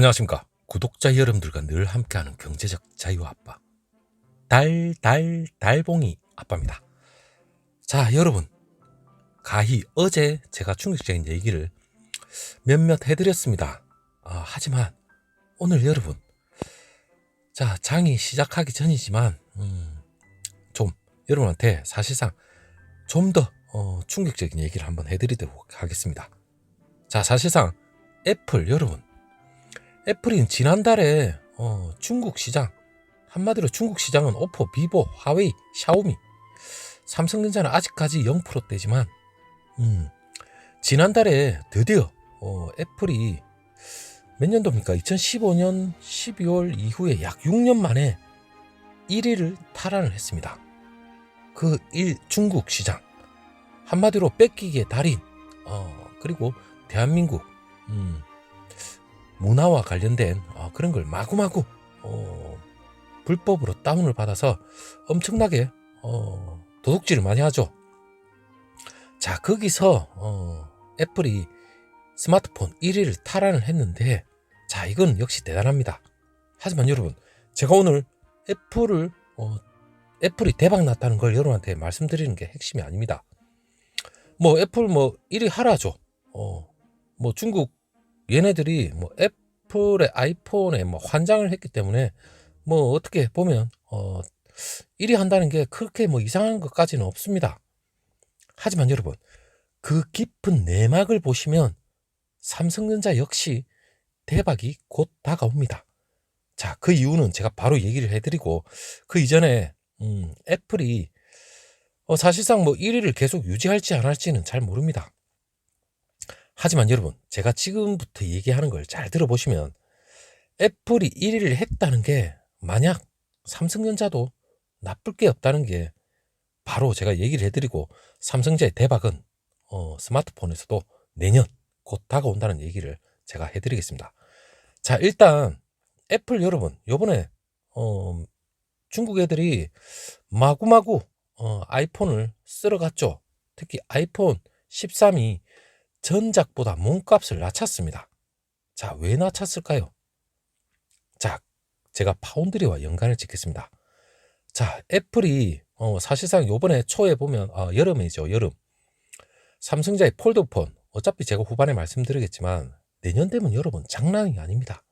안녕하십니까. 구독자 여러분들과 늘 함께하는 경제적 자유 아빠. 달, 달, 달봉이 아빠입니다. 자, 여러분. 가히 어제 제가 충격적인 얘기를 몇몇 해드렸습니다. 아, 하지만 오늘 여러분. 자, 장이 시작하기 전이지만, 음, 좀 여러분한테 사실상 좀더 어, 충격적인 얘기를 한번 해드리도록 하겠습니다. 자, 사실상 애플 여러분 애플이 지난달에 어, 중국 시장 한마디로 중국 시장은 오포, 비보, 화웨이, 샤오미, 삼성전자는 아직까지 0%대지만 음, 지난달에 드디어 어, 애플이 몇 년도입니까? 2015년 12월 이후에 약 6년 만에 1위를 탈환을 했습니다. 그 일, 중국 시장 한마디로 뺏기기의 달인 어, 그리고 대한민국 음, 문화와 관련된 어, 그런 걸 마구마구 어, 불법으로 다운을 받아서 엄청나게 어, 도둑질을 많이 하죠. 자 거기서 어, 애플이 스마트폰 1위를 탈환을 했는데 자 이건 역시 대단합니다. 하지만 여러분 제가 오늘 애플을 어, 애플이 대박 났다는 걸 여러분한테 말씀드리는 게 핵심이 아닙니다. 뭐 애플 뭐 1위 하라죠. 어, 뭐 중국 얘네들이 뭐 애플의 아이폰에 뭐 환장을 했기 때문에 뭐 어떻게 보면 어 1위 한다는 게 그렇게 뭐 이상한 것까지는 없습니다. 하지만 여러분 그 깊은 내막을 보시면 삼성전자 역시 대박이 곧 다가옵니다. 자, 그 이유는 제가 바로 얘기를 해드리고 그 이전에 음, 애플이 어, 사실상 뭐 1위를 계속 유지할지 안 할지는 잘 모릅니다. 하지만 여러분, 제가 지금부터 얘기하는 걸 잘 들어보시면 애플이 1위를 했다는 게 만약 삼성전자도 나쁠 게 없다는 게 바로 제가 얘기를 해드리고 삼성전자의 대박은 어, 스마트폰에서도 내년 곧 다가온다는 얘기를 제가 해드리겠습니다. 자, 일단 애플 여러분, 요번에 어, 중국 애들이 마구마구 어, 아이폰을 쓸어갔죠. 특히 아이폰 13이 전작보다 몸값을 낮췄습니다. 자, 왜 낮췄을까요? 자, 제가 파운드리와 연관을 짓겠습니다. 자, 애플이 어, 사실상 요번에 초에 보면 어, 여름이죠, 여름. 삼성자의 폴드폰 어차피 제가 후반에 말씀드리겠지만 내년 되면 여러분 장난이 아닙니다.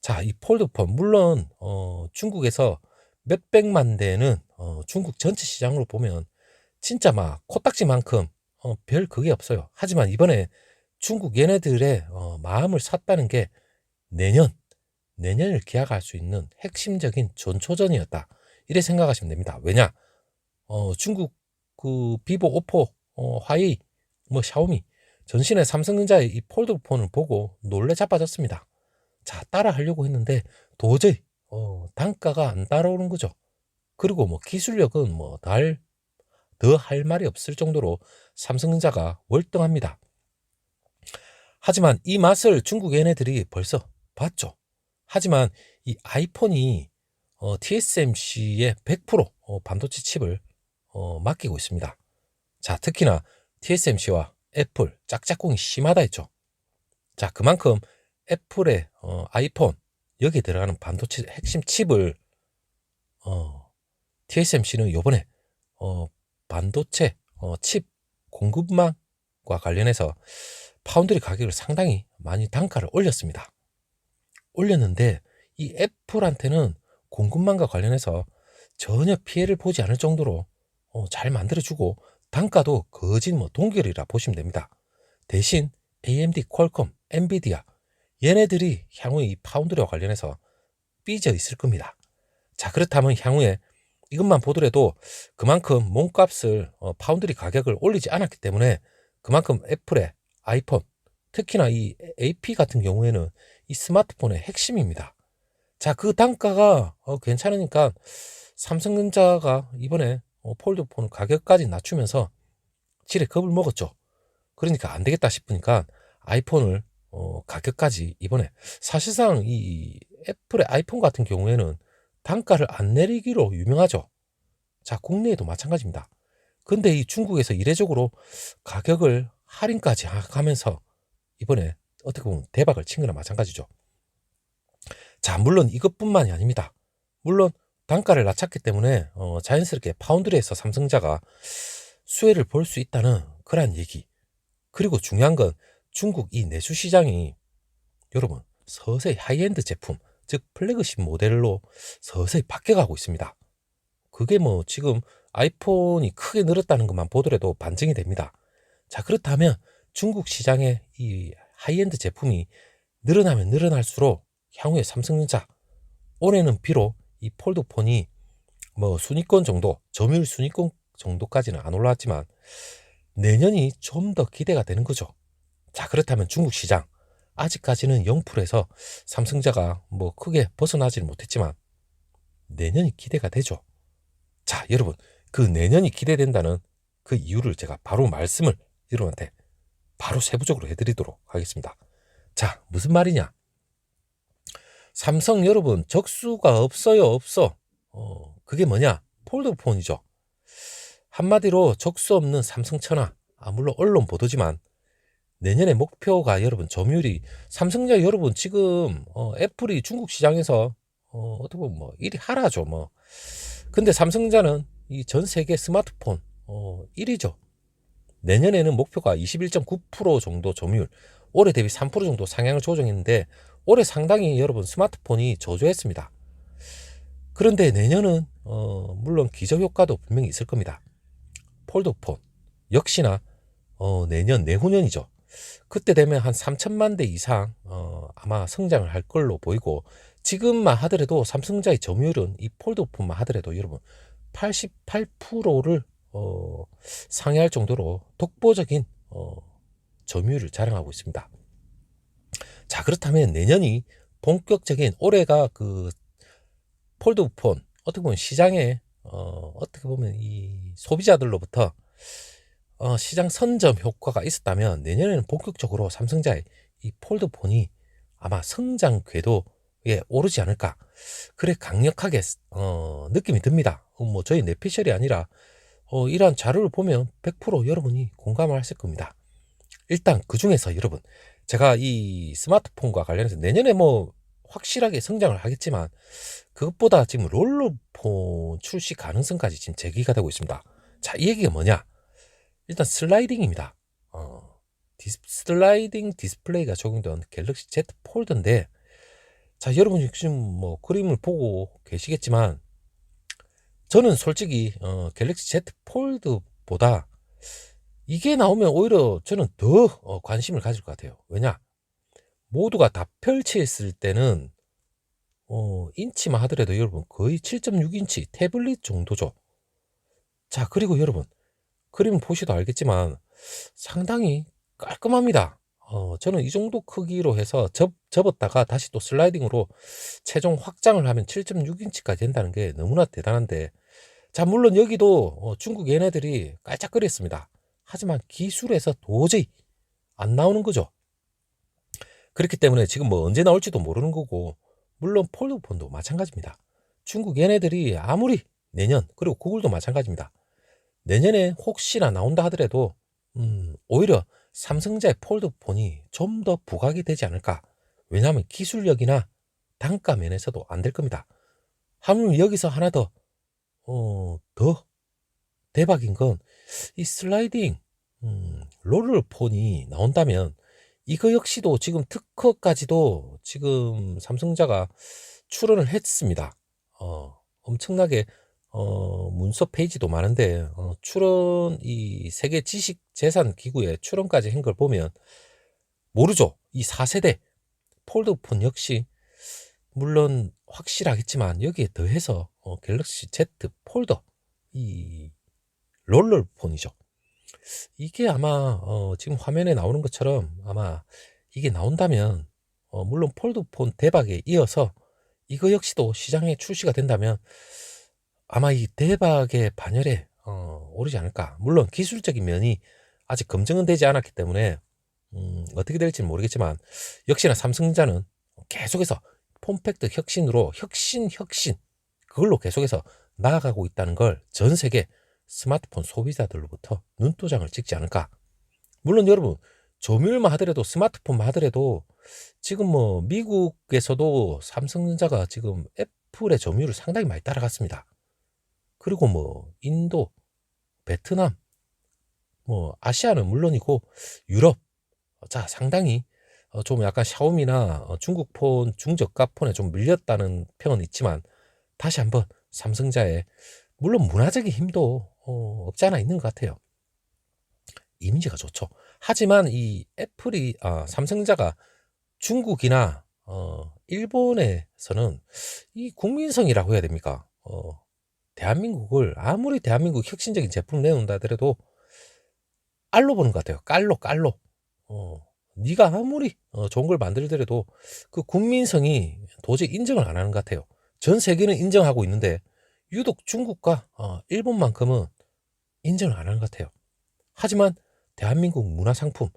자, 이 폴드폰 물론 어, 중국에서 몇백만 대는 어, 중국 전체 시장으로 보면 진짜 막 코딱지만큼 어, 별 그게 없어요. 하지만 이번에 중국 얘네들의 어, 마음을 샀다는 게 내년, 내년을 기약할 수 있는 핵심적인 전초전이었다. 이래 생각하시면 됩니다. 왜냐? 어, 중국 그 비보, 오포, 어, 화웨이, 뭐 샤오미 전신에 삼성전자의 이 폴드폰을 보고 놀래 자빠졌습니다. 자, 따라 하려고 했는데 도저히 어, 단가가 안 따라오는 거죠. 그리고 뭐 기술력은 뭐 달 더 할 말이 없을 정도로 삼성전자가 월등합니다. 하지만 이 맛을 중국 얘네들이 벌써 봤죠. 하지만 이 아이폰이 어, TSMC의 100% 어, 반도체 칩을 어, 맡기고 있습니다. 자, 특히나 TSMC와 애플 짝짝꿍이 심하다 했죠. 자, 그만큼 애플의 어, 아이폰 여기에 들어가는 반도체 핵심 칩을 어, TSMC는 요번에 어, 반도체 어, 칩 공급망과 관련해서 파운드리 가격을 상당히 많이 단가를 올렸습니다. 올렸는데 이 애플한테는 공급망과 관련해서 전혀 피해를 보지 않을 정도로 어, 잘 만들어주고 단가도 거진 뭐 동결이라 보시면 됩니다. 대신 AMD, 퀄컴, 엔비디아 얘네들이 향후에 이 파운드리와 관련해서 삐져 있을 겁니다. 자 그렇다면 향후에 이것만 보더라도 그만큼 몸값을 어, 파운드리 가격을 올리지 않았기 때문에 그만큼 애플의 아이폰 특히나 이 AP 같은 경우에는 이 스마트폰의 핵심입니다. 자, 그 단가가 어, 괜찮으니까 삼성전자가 이번에 어, 폴드폰 가격까지 낮추면서 질에 겁을 먹었죠. 그러니까 안 되겠다 싶으니까 아이폰을 어, 가격까지 이번에 사실상 이 애플의 아이폰 같은 경우에는 단가를 안 내리기로 유명하죠. 자, 국내에도 마찬가지입니다. 근데 이 중국에서 이례적으로 가격을 할인까지 하면서 이번에 어떻게 보면 대박을 친 거나 마찬가지죠. 자, 물론 이것뿐만이 아닙니다. 물론 단가를 낮췄기 때문에 어, 자연스럽게 파운드리에서 삼성자가 수혜를 볼 수 있다는 그런 얘기. 그리고 중요한 건 중국 이 내수 시장이 여러분 서서히 하이엔드 제품, 즉 플래그십 모델로 서서히 바뀌어가고 있습니다. 그게 뭐 지금 아이폰이 크게 늘었다는 것만 보더라도 반증이 됩니다. 자, 그렇다면 중국 시장의 이 하이엔드 제품이 늘어나면 늘어날수록 향후에 삼성전자 올해는 비록 이 폴드폰이 뭐 순위권 정도, 점유율 순위권 정도까지는 안 올라왔지만 내년이 좀 더 기대가 되는 거죠. 자, 그렇다면 중국 시장 아직까지는 0%에서 삼성자가 뭐 크게 벗어나지는 못했지만 내년이 기대가 되죠. 자, 여러분, 그 내년이 기대된다는 그 이유를 제가 바로 말씀을 여러분한테 바로 세부적으로 해드리도록 하겠습니다. 자, 무슨 말이냐? 삼성 여러분, 적수가 없어요, 없어. 어, 그게 뭐냐? 폴더폰이죠. 한마디로 적수 없는 삼성 천하. 아, 물론 언론 보도지만 내년의 목표가 여러분 점유율이 삼성자 여러분 지금 어, 애플이 중국 시장에서 어, 어떻게 보면 뭐 1위 하라죠 뭐. 근데 삼성자는 이 전 세계 스마트폰 어, 1위죠. 내년에는 목표가 21.9% 정도 점유율, 올해 대비 3% 정도 상향을 조정했는데 올해 상당히 여러분 스마트폰이 저조했습니다. 그런데 내년은 어, 물론 기저 효과도 분명히 있을 겁니다. 폴더폰 역시나 어, 내년 내후년이죠. 그때 되면 한 3천만 대 이상 어, 아마 성장을 할 걸로 보이고 지금만 하더라도 삼성자의 점유율은 이 폴더폰만 하더라도 여러분 88%를 어, 상회할 정도로 독보적인 어, 점유율을 자랑하고 있습니다. 자 그렇다면 내년이 본격적인 올해가 그 폴드폰 어떻게 보면 시장에 어, 어떻게 보면 이 소비자들로부터 어, 시장 선점 효과가 있었다면 내년에는 본격적으로 삼성자의 이 폴드폰이 아마 성장 궤도에 오르지 않을까. 그래 강력하게 어, 느낌이 듭니다. 어, 뭐 저희 내피셜이 아니라 어, 이러한 자료를 보면 100% 여러분이 공감을 하실 겁니다. 일단 그 중에서 여러분 제가 이 스마트폰과 관련해서 내년에 뭐 확실하게 성장을 하겠지만 그것보다 지금 롤러폰 출시 가능성까지 지금 제기가 되고 있습니다. 자, 이 얘기가 뭐냐? 일단 슬라이딩입니다. 어, 디스, 슬라이딩 디스플레이가 적용된 갤럭시 Z 폴드인데 자, 여러분 지금 뭐 그림을 보고 계시겠지만 저는 솔직히 어, 갤럭시 Z 폴드보다 이게 나오면 오히려 저는 더 어, 관심을 가질 것 같아요. 왜냐? 모두가 다 펼쳐있을 때는 어, 인치만 하더라도 여러분 거의 7.6인치 태블릿 정도죠. 자, 그리고 여러분 그림 보시도 알겠지만 상당히 깔끔합니다. 어, 저는 이 정도 크기로 해서 접, 접었다가 다시 또 슬라이딩으로 최종 확장을 하면 7.6인치까지 된다는 게 너무나 대단한데 자 물론 여기도 어, 중국 얘네들이 깔짝거렸습니다. 하지만 기술에서 도저히 안 나오는 거죠. 그렇기 때문에 지금 뭐 언제 나올지도 모르는 거고 물론 폴드폰도 마찬가지입니다. 중국 얘네들이 아무리 내년 그리고 구글도 마찬가지입니다. 내년에 혹시나 나온다 하더라도 음, 오히려 삼성자의 폴드폰이 좀 더 부각이 되지 않을까. 왜냐하면 기술력이나 단가 면에서도 안 될 겁니다. 하물 여기서 하나 더, 어, 더 대박인 건 이 슬라이딩, 음, 롤러폰이 나온다면 이거 역시도 지금 특허까지도 지금 삼성자가 출원을 했습니다. 어, 엄청나게 어, 문서 페이지도 많은데 어, 출원 이 세계 지식 재산 기구에 출원까지 한 걸 보면 모르죠. 이 4세대 폴드폰 역시 물론 확실하겠지만 여기에 더해서 어, 갤럭시 Z 폴더 이 롤러폰이죠. 이게 아마 어, 지금 화면에 나오는 것처럼 아마 이게 나온다면 어, 물론 폴드폰 대박에 이어서 이거 역시도 시장에 출시가 된다면 아마 이 대박의 반열에 어, 오르지 않을까. 물론 기술적인 면이 아직 검증은 되지 않았기 때문에 음, 어떻게 될지는 모르겠지만 역시나 삼성전자는 계속해서 폼팩트 혁신으로 혁신 혁신 그걸로 계속해서 나아가고 있다는 걸 전 세계 스마트폰 소비자들로부터 눈도장을 찍지 않을까. 물론 여러분 조밀만 하더라도 스마트폰만 하더라도 지금 뭐 미국에서도 삼성전자가 지금 애플의 점유율을 상당히 많이 따라갔습니다. 그리고 뭐 인도, 베트남, 뭐 아시아는 물론이고 유럽, 자 상당히 어, 좀 약간 샤오미나 어, 중국 폰 중저가 폰에 좀 밀렸다는 평은 있지만 다시 한번 삼성자의 물론 문화적인 힘도 어, 없지 않아 있는 것 같아요. 이미지가 좋죠. 하지만 이 애플이 아, 삼성자가 중국이나 어, 일본에서는 이 국민성이라고 해야 됩니까? 어, 대한민국을 아무리 대한민국 혁신적인 제품을 내놓는다 하더라도 깔로 보는 것 같아요. 깔로 깔로. 어, 네가 아무리 어, 좋은 걸 만들더라도 그 국민성이 도저히 인정을 안 하는 것 같아요. 전 세계는 인정하고 있는데 유독 중국과 어, 일본만큼은 인정을 안 하는 것 같아요. 하지만 대한민국 문화 상품,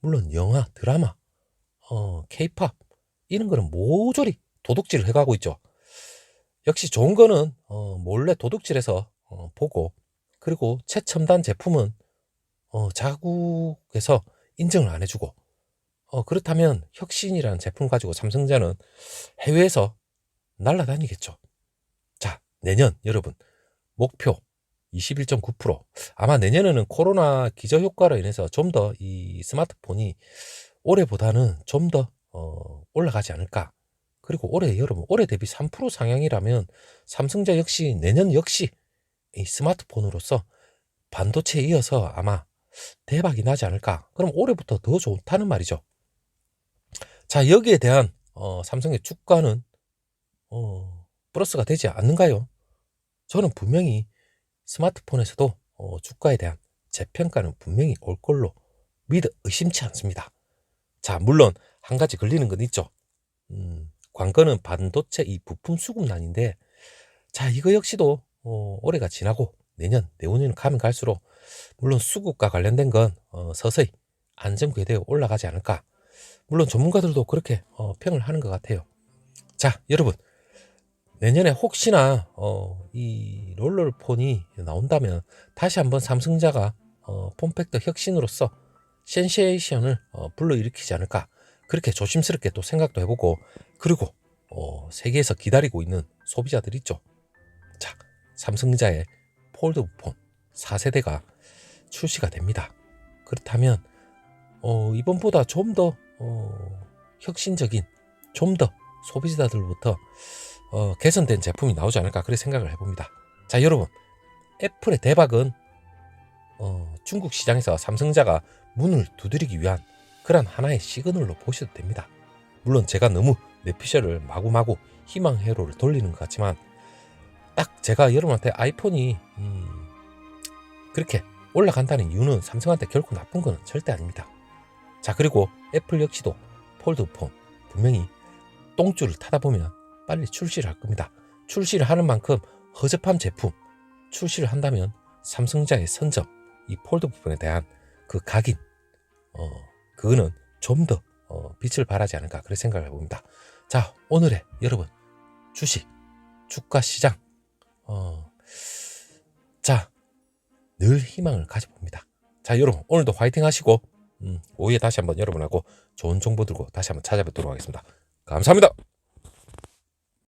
물론 영화, 드라마, 어, 케이팝 이런 거는 모조리 도둑질을 해가고 있죠. 역시 좋은 거는 어, 몰래 도둑질해서 어, 보고 그리고 최첨단 제품은 어, 자국에서 인정을 안 해주고 어, 그렇다면 혁신이라는 제품 가지고 삼성자는 해외에서 날아다니겠죠. 자, 내년 여러분 목표 21.9% 아마 내년에는 코로나 기저 효과로 인해서 좀 더 이 스마트폰이 올해보다는 좀 더 어, 올라가지 않을까. 그리고 올해 여러분 올해 대비 3% 상향이라면 삼성자 역시 내년 역시 이 스마트폰으로서 반도체에 이어서 아마 대박이 나지 않을까. 그럼 올해부터 더 좋다는 말이죠. 자 여기에 대한 어, 삼성의 주가는 어, 플러스가 되지 않는가요? 저는 분명히 스마트폰에서도 어, 주가에 대한 재평가는 분명히 올 걸로 믿어 의심치 않습니다. 자, 물론 한 가지 걸리는 건 있죠. 음, 관건은 반도체 이 부품 수급난인데, 자, 이거 역시도 어, 올해가 지나고 내년, 내후년 가면 갈수록 물론 수급과 관련된 건 어, 서서히 안정궤도에 올라가지 않을까. 물론 전문가들도 그렇게 어, 평을 하는 것 같아요. 자, 여러분. 내년에 혹시나 어, 이 롤러폰이 나온다면 다시 한번 삼성자가 어, 폼팩터 혁신으로서 센세이션을 어, 불러일으키지 않을까 그렇게 조심스럽게 또 생각도 해보고 그리고 어, 세계에서 기다리고 있는 소비자들 있죠. 자, 삼성자의 폴드폰 4세대가 출시가 됩니다. 그렇다면 어, 이번보다 좀더 어, 혁신적인 좀 더 소비자들부터 어, 개선된 제품이 나오지 않을까 그렇게 생각을 해봅니다. 자 여러분 애플의 대박은 어, 중국 시장에서 삼성자가 문을 두드리기 위한 그런 하나의 시그널로 보셔도 됩니다. 물론 제가 너무 내피셜을 마구마구 희망 회로를 돌리는 것 같지만 딱 제가 여러분한테 아이폰이 음, 그렇게 올라간다는 이유는 삼성한테 결코 나쁜 건 절대 아닙니다. 자 그리고 애플 역시도 폴드폰 분명히 똥줄을 타다 보면 빨리 출시를 할 겁니다. 출시를 하는 만큼 허접한 제품 출시를 한다면 삼성자의 선점 이 폴드 부분에 대한 그 각인 어 그거는 좀더 어, 빛을 발하지 않을까 그런 생각을 해봅니다. 자 오늘의 여러분 주식 주가 시장 어 자늘 희망을 가져봅니다. 자 여러분 오늘도 화이팅 하시고 음, 오후에 다시 한번 여러분하고 좋은 정보 들고 다시 한번 찾아뵙도록 하겠습니다. 감사합니다.